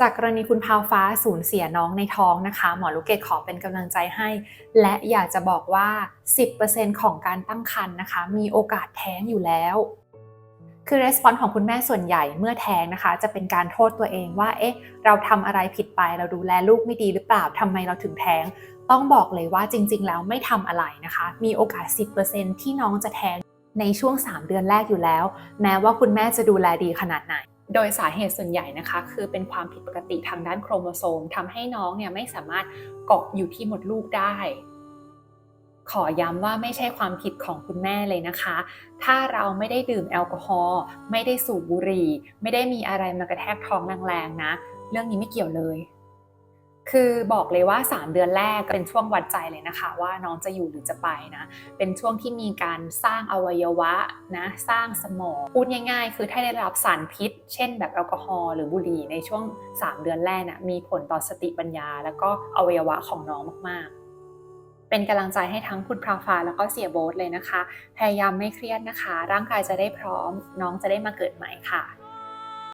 จากกรณีคุณพาวฟ้าสูญเสียน้องในท้องนะคะ หมอลูกเกดขอเป็นกำลังใจให้ และอยากจะบอกว่า 10%ของการตั้งครรภ์นะคะ มีโอกาสแท้งอยู่แล้ว คือรีสปอนส์ของคุณแม่ส่วนใหญ่เมื่อแท้งนะคะ จะเป็นการโทษตัวเองว่า เอ๊ะ เราทำอะไรผิดไป เราดูแลลูกไม่ดีหรือเปล่าทำไมเราถึงแท้ง ต้องบอกเลยว่าจริง ๆ แล้วไม่ทำอะไรนะคะ มีโอกาส 10%ที่น้องจะแท้งในช่วง 3 เดือนแรกอยู่แล้ว แม้ว่าคุณแม่จะดูแลดีขนาดไหน โดยสาเหตุส่วนใหญ่นะคะ คือเป็นความผิดปกติทางด้านโครโมโซมทำให้น้องเนี่ยไม่สามารถเกาะอยู่ที่มดลูกได้ ขอย้ำว่าไม่ใช่ความผิดของคุณแม่เลยนะคะ ถ้าเราไม่ได้ดื่มแอลกอฮอล์ไม่ได้สูบบุหรี่ ไม่ได้มีอะไรมากระแทกท้องแรงๆนะ เรื่องนี้ไม่เกี่ยวเลย คือบอกเลยว่า 3 เดือนแรกเป็นช่วงวัดใจเลยนะคะ ว่าน้องจะอยู่หรือจะไปนะ เป็นช่วงที่มีการสร้างอวัยวะนะสร้างสมองพูดง่ายๆ คือถ้าได้รับสารพิษ เช่นแบบแอลกอฮอล์หรือบุหรี่ในช่วง 3 เดือนแรกนะมีผลต่อสติปัญญา แล้วก็อวัยวะของน้องมากๆเป็นกำลังใจให้ทั้งคุณพราฟ้าแล้วก็เสียโบ๊ทเลยนะคะ พยายามไม่เครียดนะคะ ร่างกายจะได้พร้อม น้องจะได้มาเกิดใหม่ค่ะ